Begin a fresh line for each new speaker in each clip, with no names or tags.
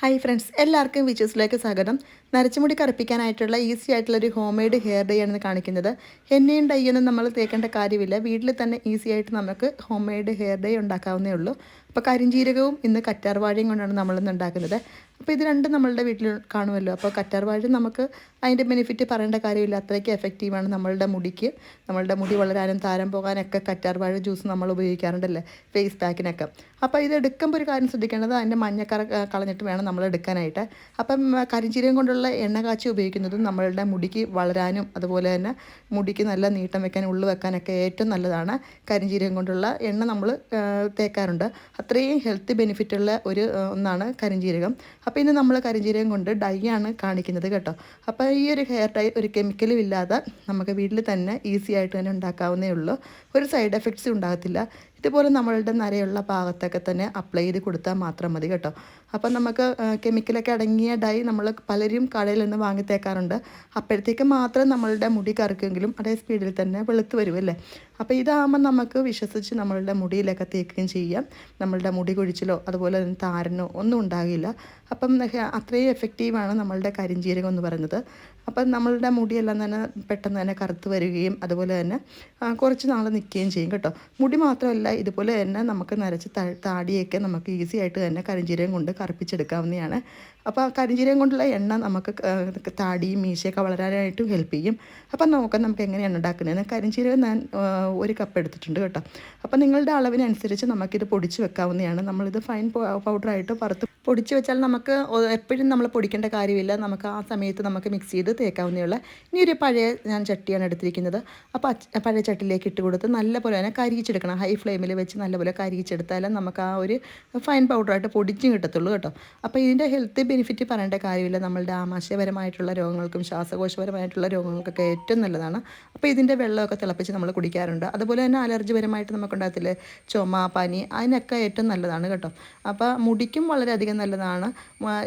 Hi friends എല്ലാവർക്കും വിച്ചസിലേക്ക് സ്വാഗതം. നരച്ചുമുടി കറുപ്പിക്കാനായിട്ടുള്ള easy ആയിട്ടുള്ള ഒരു ഹോം മെയ്ഡ് ഹെയർ ഡൈ ആണ് കാണിക്കുന്നത്. എണ്ണയും ഡൈയൊന്നും നമ്മൾ തേക്കേണ്ട കാര്യമില്ല. വീട്ടിൽ തന്നെ ഈസി ആയിട്ട് നമുക്ക് ഹോം മെയ്ഡ് ഹെയർ ഡൈ ഉണ്ടാക്കാവുന്നേ ഉള്ളൂ. അപ്പോൾ കരിഞ്ചീരകവും ഇന്ന് കറ്റാർവാഴയും കൊണ്ടാണ് നമ്മളിന്ന് ഉണ്ടാക്കുന്നത്. അപ്പോൾ ഇത് രണ്ടും നമ്മളുടെ വീട്ടിൽ കാണുമല്ലോ. അപ്പോൾ കറ്റാർവാഴ നമുക്ക് അതിന്റെ ബെനിഫിറ്റ് പറയേണ്ട കാര്യമില്ല. അത്രയ്ക്ക് എഫക്റ്റീവാണ് നമ്മളുടെ മുടിക്ക്. നമ്മളുടെ മുടി വളരാനും താരം പോകാനൊക്കെ കറ്റാർവാഴ ജ്യൂസ് നമ്മൾ ഉപയോഗിക്കാറുണ്ടല്ലേ? ഫേസ് പാക്കിനൊക്കെ അപ്പോൾ ഇത് എടുക്കുമ്പോൾ ഒരു കാര്യം ശ്രദ്ധിക്കേണ്ടത് അതിന്റെ മഞ്ഞക്കറ കളഞ്ഞിട്ട് വേണം നമ്മൾ എടുക്കാനായിട്ട്. അപ്പം കരിഞ്ചീരം കൊണ്ടുള്ള എണ്ണ കാച്ചി ഉപയോഗിക്കുന്നതും നമ്മളുടെ മുടിക്ക് വളരാനും അതുപോലെ തന്നെ മുടിക്ക് നല്ല നീട്ടം വെക്കാനും ഉള്ളു വെക്കാനൊക്കെ ഏറ്റവും നല്ലതാണ് കരിഞ്ചീരകം കൊണ്ടുള്ള എണ്ണ നമ്മൾ തേക്കാറുണ്ട്. അത്രയും ഹെൽത്ത് ബെനിഫിറ്റുള്ള ഒരു ഒന്നാണ് കരിഞ്ചീരകം. അപ്പോൾ ഇന്ന് നമ്മൾ കരിഞ്ചീരകം കൊണ്ട് ഡൈ ആണ് കാണിക്കുന്നത് കേട്ടോ. അപ്പോൾ ഈ ഒരു ഹെയർ ഡൈ ഒരു കെമിക്കലും ഇല്ലാതെ നമുക്ക് വീട്ടിൽ തന്നെ ഈസി ആയിട്ട് തന്നെ ഉണ്ടാക്കാവുന്നേ ഉള്ളൂ. ഒരു സൈഡ് എഫക്ട്സും ഉണ്ടാകത്തില്ല. ഇതുപോലെ നമ്മളുടെ നരയുള്ള ഭാഗത്തൊക്കെ തന്നെ അപ്ലൈ ചെയ്ത് കൊടുത്താൽ മാത്രം മതി കേട്ടോ. അപ്പം നമുക്ക് കെമിക്കലൊക്കെ അടങ്ങിയ ഡൈ നമ്മൾ പലരും കടയിൽ നിന്ന് വാങ്ങിത്തേക്കാറുണ്ട്. അപ്പോഴത്തേക്ക് മാത്രം നമ്മളുടെ മുടി കറുക്കെങ്കിലും അതേ സ്പീഡിൽ തന്നെ വെളുത്ത് വരുമല്ലേ അപ്പോൾ ഇതാകുമ്പോൾ നമുക്ക് വിശ്വസിച്ച് നമ്മളുടെ മുടിയിലൊക്കെ തേക്കുകയും ചെയ്യാം. നമ്മളുടെ മുടി കൊഴിച്ചിലോ അതുപോലെ തന്നെ താരനോ ഒന്നും ഉണ്ടാകില്ല. അപ്പം അത്രയും എഫക്റ്റീവാണ് നമ്മളുടെ കരിഞ്ചീരകം എന്ന് പറയുന്നത്. അപ്പം നമ്മളുടെ മുടിയെല്ലാം തന്നെ പെട്ടെന്ന് തന്നെ കറുത്ത് വരികയും അതുപോലെ തന്നെ കുറച്ച് നാൾ നിൽക്കുകയും ചെയ്യും കേട്ടോ. മുടി മാത്രമല്ല ഇതുപോലെ തന്നെ നമുക്ക് നരച്ച് താടിയൊക്കെ നമുക്ക് ഈസി ആയിട്ട് തന്നെ കരിഞ്ചീരകം കൊണ്ട് കറുപ്പിച്ചെടുക്കാവുന്നതാണ്. അപ്പോൾ ആ കരിഞ്ചീരകം കൊണ്ടുള്ള എണ്ണ നമുക്ക് താടിയും മീശയൊക്കെ വളരാനായിട്ടും ഹെൽപ്പ് ചെയ്യും. അപ്പം നോക്കാം നമുക്ക് എങ്ങനെയാണ് ഉണ്ടാക്കുന്നതെന്ന് കരിഞ്ചീരകം ഞാൻ ഒരു കപ്പ് എടുത്തിട്ടുണ്ട് കേട്ടോ. അപ്പം നിങ്ങളുടെ അളവിനനുസരിച്ച് നമുക്കിത് പൊടിച്ച് വെക്കാവുന്നതാണ്. നമ്മളിത് ഫൈൻ പൗഡറായിട്ട് പുറത്ത് പൊടിച്ച് വെച്ചാൽ നമുക്ക് എപ്പോഴും നമ്മൾ പൊടിക്കേണ്ട കാര്യമില്ല. നമുക്ക് ആ സമയത്ത് നമുക്ക് മിക്സ് ചെയ്ത് തേക്കാവുന്നേ ഉള്ളൂ. ഇനി ഒരു പഴയ ഞാൻ ചട്ടിയാണ് എടുത്തിരിക്കുന്നത്. അപ്പോൾ പഴയ ചട്ടിയിലേക്ക് ഇട്ട് കൊടുത്ത് നല്ലപോലെ തന്നെ കരിയിച്ചെടുക്കണം. ഹൈ ഫ്ലെയിമിൽ വെച്ച് നല്ലപോലെ കരിയിച്ചെടുത്താലും നമുക്ക് ആ ഒരു ഫൈൻ പൗഡറായിട്ട് പൊടിച്ചും കിട്ടത്തുള്ളൂ. കേട്ടോ. അപ്പോൾ ഇതിന്റെ ഹെൽത്ത് ബെനിഫിറ്റ് പറയേണ്ട കാര്യമില്ല. നമ്മളുടെ ആമാശയപരമായിട്ടുള്ള രോഗങ്ങൾക്കും ശ്വാസകോശപരമായിട്ടുള്ള രോഗങ്ങൾക്കൊക്കെ ഏറ്റവും നല്ലതാണ്. അപ്പോൾ ഇതിന്റെ വെള്ളമൊക്കെ തിളപ്പിച്ച് നമ്മൾ കുടിക്കാറുണ്ട്. അതുപോലെ തന്നെ അലർജി പരമായിട്ട് നമുക്കുണ്ടാകത്തില്ലേ? ചുമ പനി അതിനൊക്കെ ഏറ്റവും നല്ലതാണ് കേട്ടോ. അപ്പോൾ മുടിക്കും വളരെയധികം നല്ലതാണ്.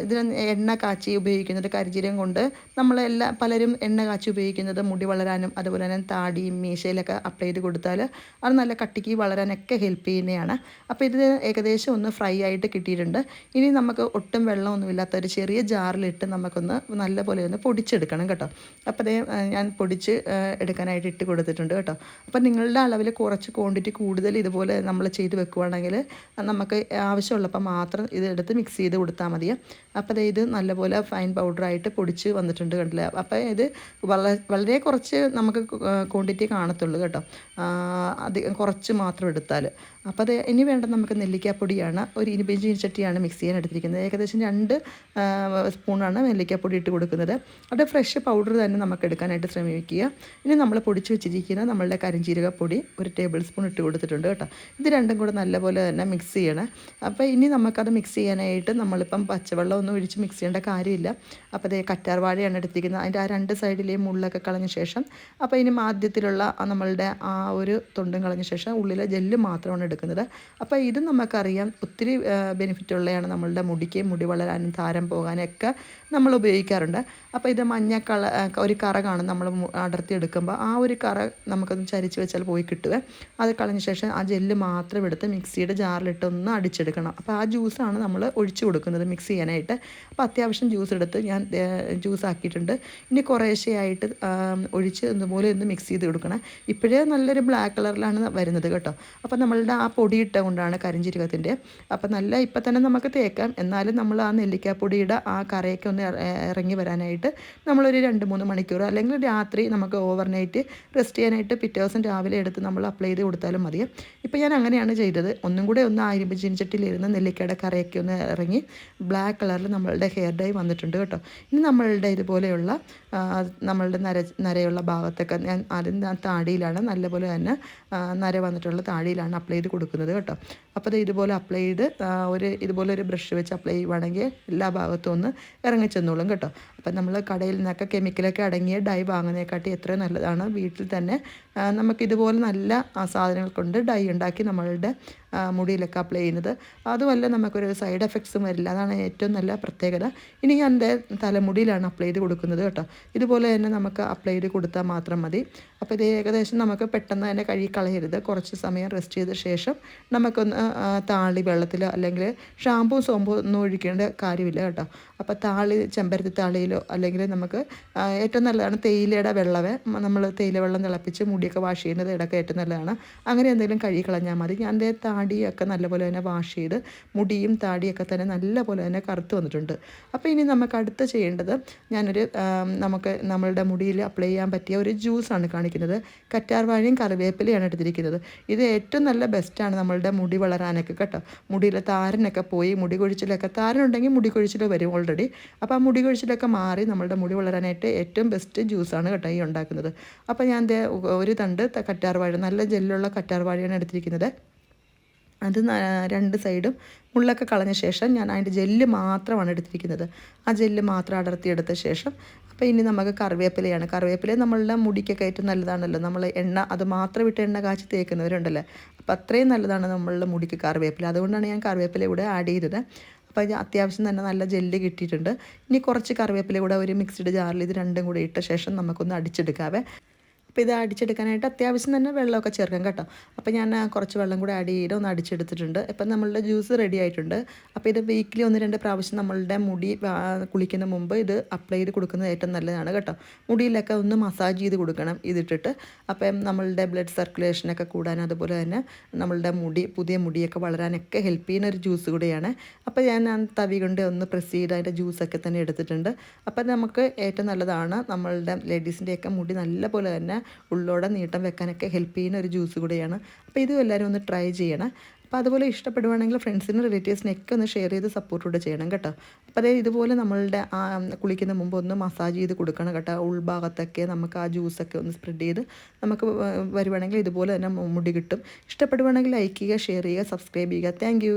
ഇതിന് എണ്ണ കാച്ചി ഉപയോഗിക്കുന്നത് കരിചീരം കൊണ്ട് നമ്മളെല്ലാ പലരും എണ്ണ കാച്ചി ഉപയോഗിക്കുന്നത് മുടി വളരാനും അതുപോലെ തന്നെ താടിയും മീശയിലൊക്കെ അപ്ലൈ ചെയ്ത് കൊടുത്താൽ അത് നല്ല കട്ടിക്ക് വളരാനൊക്കെ ഹെൽപ്പ് ചെയ്യുന്നതാണ് അപ്പോൾ ഇത് ഏകദേശം ഒന്ന് ഫ്രൈ ആയിട്ട് കിട്ടിയിട്ടുണ്ട്. ഇനി നമുക്ക് ഒട്ടും വെള്ളമൊന്നുമില്ലാത്ത ഒരു ചെറിയ ജാറിലിട്ട് നമുക്കൊന്ന് നല്ലപോലെ ഒന്ന് പൊടിച്ചെടുക്കണം കേട്ടോ. അപ്പോൾ അതേ ഞാൻ പൊടിച്ച് എടുക്കാനായിട്ട് ഇട്ട് കൊടുത്തിട്ടുണ്ട് കേട്ടോ. അപ്പോൾ നിങ്ങളുടെ അളവിൽ കുറച്ച് ക്വാണ്ടിറ്റി കൂടുതൽ ഇതുപോലെ നമ്മൾ ചെയ്ത് വെക്കുവാണെങ്കിൽ നമുക്ക് ആവശ്യമുള്ളപ്പോൾ മാത്രം ഇതെടുത്ത് മിക്സ് ചെയ്ത് കൊടുത്താൽ മതി. അപ്പോൾ ദേ ഇത് നല്ലപോലെ ഫൈൻ പൗഡറായിട്ട് പൊടിച്ച് വന്നിട്ടുണ്ട് കണ്ടില്ലേ? അപ്പോൾ ഇത് വളരെ കുറച്ച് നമുക്ക് ക്വാണ്ടിറ്റി കാണത്തുള്ളൂ കേട്ടോ. അത് കുറച്ച് മാത്രം എടുത്താൽ അപ്പോൾ അത് ഇനി വേണ്ട നമുക്ക് നെല്ലിക്കാപ്പൊടിയാണ്. ഒരു ഇരുപഞ്ച് ചട്ടിയാണ് മിക്സ് ചെയ്യാൻ എടുത്തിരിക്കുന്നത്. ഏകദേശം രണ്ട് സ്പൂണാണ് നെല്ലിക്കാപ്പൊടി ഇട്ട് കൊടുക്കുന്നത്. അവിടെ ഫ്രഷ് പൗഡർ തന്നെ നമുക്ക് എടുക്കാനായിട്ട് ശ്രമിക്കുക. ഇനി നമ്മൾ പൊടിച്ച് വെച്ചിരിക്കുന്ന നമ്മളുടെ കരിഞ്ചീരകപ്പൊടി ഒരു ടേബിൾ സ്പൂൺ ഇട്ട് കൊടുത്തിട്ടുണ്ട് കേട്ടോ. ഇത് രണ്ടും കൂടെ നല്ലപോലെ തന്നെ മിക്സ് ചെയ്യണം. അപ്പോൾ ഇനി നമുക്കത് മിക്സ് ചെയ്യാനായിട്ട് നമ്മളിപ്പം പച്ചവെള്ളം ഒന്നും ഒഴിച്ച് മിക്സ് ചെയ്യേണ്ട കാര്യമില്ല. അപ്പോൾ അതേ കറ്റാർവാഴയാണ് എടുത്തിരിക്കുന്നത്. അതിന്റെ ആ രണ്ട് സൈഡിലെയും മുള്ളൊക്കെ കളഞ്ഞ ശേഷം അപ്പോൾ ഇനി ആദ്യത്തിലുള്ള ആ നമ്മളുടെ ആ ഒരു തൊണ്ടും കളഞ്ഞ ശേഷം ഉള്ളിലെ ജെല്ല് മാത്രമാണ് എടുക്കുന്നത്. അപ്പോൾ ഇത് നമുക്കറിയാം ഒത്തിരി ബെനിഫിറ്റ് ഉള്ളതാണ് നമ്മളുടെ മുടിക്ക് മുടി വളരാനും താരം പോകാനും ഒക്കെ നമ്മൾ ഉപയോഗിക്കാറുണ്ട്. അപ്പോൾ ഇത് മഞ്ഞ കള ഒരു കറ കാണും. നമ്മൾ അടർത്തി എടുക്കുമ്പോൾ ആ ഒരു കറ നമുക്കൊന്ന് ചരിച്ച് വെച്ചാൽ പോയി കിട്ടുക അത് കളഞ്ഞ ശേഷം ആ ജെല്ല് മാത്രം എടുത്ത് മിക്സിയുടെ ജാറിലിട്ട് ഒന്ന് അടിച്ചെടുക്കണം. അപ്പോൾ ആ ജ്യൂസാണ് നമ്മൾ ഒഴിച്ചു കൊടുക്കുന്നത് മിക്സ് ചെയ്യാനായിട്ട്. അപ്പോൾ അത്യാവശ്യം ജ്യൂസ് എടുത്ത് ഞാൻ ജ്യൂസ് ആക്കിയിട്ടുണ്ട്. ഇനി കുറേശ്ശെയായിട്ട് ഒഴിച്ച് ഇതുപോലെ ഒന്ന് മിക്സ് ചെയ്ത് കൊടുക്കണം. ഇപ്പോഴേ നല്ലൊരു ബ്ലാക്ക് കളറിലാണ് വരുന്നത് കേട്ടോ. അപ്പോൾ നമ്മളുടെ ആ പൊടി കൊണ്ടാണ് കരിഞ്ചീരകത്തിന്റെ. അപ്പോൾ നല്ല ഇപ്പം തന്നെ നമുക്ക് തേക്കാം എന്നാലും നമ്മൾ ആ നെല്ലിക്കാപ്പൊടിയുടെ ആ കറയൊക്കെ ഒന്ന് ഇറങ്ങി വരാനായിട്ട് നമ്മളൊരു രണ്ട് മൂന്ന് മണിക്കൂർ അല്ലെങ്കിൽ രാത്രി നമുക്ക് ഓവർനൈറ്റ് റെസ്റ്റ് ചെയ്യാനായിട്ട് പിറ്റേ ദിവസം രാവിലെ എടുത്ത് നമ്മൾ അപ്ലൈ ചെയ്ത് കൊടുത്താലും മതി. ഇപ്പം ഞാൻ അങ്ങനെയാണ് ചെയ്തത്. ഒന്നും കൂടെ ഒന്ന് ആയിരം ചീനിച്ചട്ടിയിലിരുന്ന് നെല്ലിക്കയുടെ കറയൊക്കെ ഒന്ന് ഇറങ്ങി ബ്ലാക്ക് കളറിൽ നമ്മളുടെ ഹെയർ ഡൈ വന്നിട്ടുണ്ട് കേട്ടോ. ഇനി നമ്മളുടെ ഇതുപോലെയുള്ള നമ്മളുടെ നര നരയുള്ള ഭാഗത്തൊക്കെ ഞാൻ ആദ്യം താടിയിലാണ് നല്ലപോലെ തന്നെ നര വന്നിട്ടുള്ള താടിയിലാണ് അപ്ലൈ ചെയ്ത് കൊടുക്കുന്നത് കേട്ടോ. അപ്പോൾ അത് ഇതുപോലെ അപ്ലൈ ചെയ്ത് ഒരു ഇതുപോലെ ഒരു ബ്രഷ് വെച്ച് അപ്ലൈ ചെയ്യുവാണെങ്കിൽ എല്ലാ ഭാഗത്തും ഒന്ന് ഇറങ്ങി ചെന്നോളും കേട്ടോ. അപ്പം നമ്മൾ കടയിൽ നിന്നൊക്കെ കെമിക്കലൊക്കെ അടങ്ങിയ ഡൈ വാങ്ങുന്നതിനെക്കാട്ടി എത്ര നല്ലതാണ്. വീട്ടിൽ തന്നെ നമുക്കിതുപോലെ നല്ല സാധനങ്ങൾ കൊണ്ട് ഡൈ ഉണ്ടാക്കി നമ്മളുടെ മുടിയിലൊക്കെ അപ്ലൈ ചെയ്യുന്നത്. അതുമല്ല നമുക്കൊരു സൈഡ് എഫക്ട്സും വരില്ല. അതാണ് ഏറ്റവും നല്ല പ്രത്യേകത. ഇനി ഞാൻ എന്റെ തലമുടിയിലാണ് അപ്ലൈ ചെയ്ത് കൊടുക്കുന്നത് കേട്ടോ. ഇതുപോലെ തന്നെ നമുക്ക് അപ്ലൈ ചെയ്ത് കൊടുത്താൽ മാത്രം മതി. അപ്പോൾ ഇത് ഏകദേശം നമുക്ക് പെട്ടെന്ന് തന്നെ കഴുകി കളയരുത്. കുറച്ച് സമയം റെസ്റ്റ് ചെയ്ത ശേഷം നമുക്കൊന്ന് താളി വെള്ളത്തിൽ അല്ലെങ്കിൽ ഷാമ്പൂ സോമ്പോ ഒന്നും ഒഴിക്കേണ്ട കാര്യമില്ല കേട്ടോ. അപ്പോൾ താളി ചെമ്പരത്തി താളിയിലോ അല്ലെങ്കിൽ നമുക്ക് ഏറ്റവും നല്ലതാണ് തേയിലയുടെ വെള്ളമേ. നമ്മൾ തേയില വെള്ളം തിളപ്പിച്ച് മുടിയൊക്കെ വാഷ് ചെയ്യുന്നത് ഇടയ്ക്ക് ഏറ്റവും നല്ലതാണ്. അങ്ങനെ എന്തെങ്കിലും കഴുകി കളഞ്ഞാൽ മതി. ഞാൻ എന്റെ താടിയൊക്കെ നല്ലപോലെ തന്നെ വാഷ് ചെയ്ത് മുടിയും താടിയൊക്കെ തന്നെ നല്ലപോലെ തന്നെ കറുത്ത് വന്നിട്ടുണ്ട്. അപ്പോൾ ഇനി നമുക്ക് അടുത്ത് ചെയ്യേണ്ടത് ഞാനൊരു നമുക്ക് നമ്മളുടെ മുടിയിൽ അപ്ലൈ ചെയ്യാൻ പറ്റിയ ഒരു ജ്യൂസാണ് കാണിക്കുന്നത്. കറ്റാർവാഴയും കറിവേപ്പിലയാണ് എടുത്തിരിക്കുന്നത്. ഇത് ഏറ്റവും നല്ല ബെസ്റ്റാണ് നമ്മളുടെ മുടി വളരാനൊക്കെ കേട്ടോ. മുടിയിലെ താരനൊക്കെ പോയി മുടി കൊഴിച്ചിലൊക്കെ താരനുണ്ടെങ്കിൽ മുടി കൊഴിച്ചിൽ വരും ഓൾറെഡി അപ്പോൾ ആ മുടി കൊഴിച്ചിലൊക്കെ മാറി നമ്മളുടെ മുടി വളരാനായിട്ട് ഏറ്റവും ബെസ്റ്റ് ജ്യൂസാണ് കേട്ടോ ഈ ഉണ്ടാക്കുന്നത്. അപ്പോൾ ഞാൻ ഒരു തണ്ട് കറ്റാർവാഴ നല്ല ജെല്ലുള്ള കറ്റാർവാഴയാണ് എടുത്തിരിക്കുന്നത്. അത് രണ്ട് സൈഡും മുള്ളൊക്കെ കളഞ്ഞ ശേഷം ഞാൻ അതിന്റെ ജെല്ല് മാത്രമാണ് എടുത്തിരിക്കുന്നത്. ആ ജെല്ല് മാത്രം അടർത്തിയെടുത്ത ശേഷം അപ്പോൾ ഇനി നമുക്ക് കറിവേപ്പിലയാണ്. കറിവേപ്പില നമ്മളുടെ മുടിക്കൊക്കെ ഏറ്റവും നല്ലതാണല്ലോ. നമ്മൾ എണ്ണ അത് മാത്രം ഇട്ട് എണ്ണ കാച്ചി തേക്കുന്നവരുണ്ടല്ലോ? അപ്പോൾ അത്രയും നല്ലതാണ് നമ്മളുടെ മുടിക്ക് കറിവേപ്പില. അതുകൊണ്ടാണ് ഞാൻ കറിവേപ്പില ഇവിടെ ആഡ് ചെയ്തത്. അപ്പോൾ അത്യാവശ്യം തന്നെ നല്ല ജെല്ല് കിട്ടിയിട്ടുണ്ട്. ഇനി കുറച്ച് കറിവേപ്പില കൂടെ ഒരു മിക്സ്ഡ് ജാറിൽ ഇത് രണ്ടും കൂടെ ഇട്ട ശേഷം നമുക്കൊന്ന് അടിച്ചെടുക്കാവേ. അപ്പോൾ ഇത് അടിച്ചെടുക്കാനായിട്ട് അത്യാവശ്യം തന്നെ വെള്ളമൊക്കെ ചേർക്കാം കേട്ടോ. അപ്പോൾ ഞാൻ കുറച്ച് വെള്ളം കൂടെ ആഡ് ചെയ്ത് ഒന്ന് അടിച്ചെടുത്തിട്ടുണ്ട്. ഇപ്പം നമ്മളുടെ ജ്യൂസ് റെഡി ആയിട്ടുണ്ട്. അപ്പോൾ ഇത് വീക്കിലി ഒന്ന് രണ്ട് പ്രാവശ്യം നമ്മളുടെ മുടി കുളിക്കുന്ന മുമ്പ് ഇത് അപ്ലൈ ചെയ്ത് കൊടുക്കുന്നത് ഏറ്റവും നല്ലതാണ് കേട്ടോ. മുടിയിലൊക്കെ ഒന്ന് മസാജ് ചെയ്ത് കൊടുക്കണം ഇതിട്ടിട്ട്. അപ്പം നമ്മളുടെ ബ്ലഡ് സർക്കുലേഷനൊക്കെ കൂടാൻ അതുപോലെ തന്നെ നമ്മളുടെ മുടി പുതിയ മുടിയൊക്കെ വളരാനൊക്കെ ഹെൽപ്പ് ചെയ്യുന്ന ഒരു ജ്യൂസ് കൂടിയാണ്. അപ്പോൾ ഞാൻ തവി കൊണ്ട് ഒന്ന് പ്രസ് ചെയ്ത് അതിന്റെ ജ്യൂസൊക്കെ തന്നെ എടുത്തിട്ടുണ്ട്. അപ്പം നമുക്ക് ഏറ്റവും നല്ലതാണ് നമ്മളുടെ ലേഡീസിന്റെയൊക്കെ മുടി നല്ല പോലെ തന്നെ ഉള്ളോടെ നീട്ടം വെക്കാനൊക്കെ ഹെൽപ്പ് ചെയ്യുന്ന ഒരു ജ്യൂസ് കൂടിയാണ്. അപ്പോൾ ഇതും എല്ലാവരും ഒന്ന് ട്രൈ ചെയ്യണം. അപ്പോൾ അതുപോലെ ഇഷ്ടപ്പെടുവാണെങ്കിൽ ഫ്രണ്ട്സിനും റിലേറ്റീവ്സിനൊക്കെ ഒന്ന് ഷെയർ ചെയ്ത് സപ്പോർട്ട് കൂടെ ചെയ്യണം കേട്ടോ. അപ്പോൾ അതായത് ഇതുപോലെ നമ്മളുടെ കുളിക്കുന്ന മുമ്പ് ഒന്ന് മസാജ് ചെയ്ത് കൊടുക്കണം കേട്ടോ. ഉൾഭാഗത്തൊക്കെ നമുക്ക് ആ ജ്യൂസൊക്കെ ഒന്ന് സ്പ്രെഡ് ചെയ്ത് നമുക്ക് വരുവാണെങ്കിൽ ഇതുപോലെ തന്നെ മുടി കിട്ടും. ഇഷ്ടപ്പെടുവാണെങ്കിൽ ലൈക്ക് ചെയ്യുക ഷെയർ ചെയ്യുക സബ്സ്ക്രൈബ് ചെയ്യുക. താങ്ക്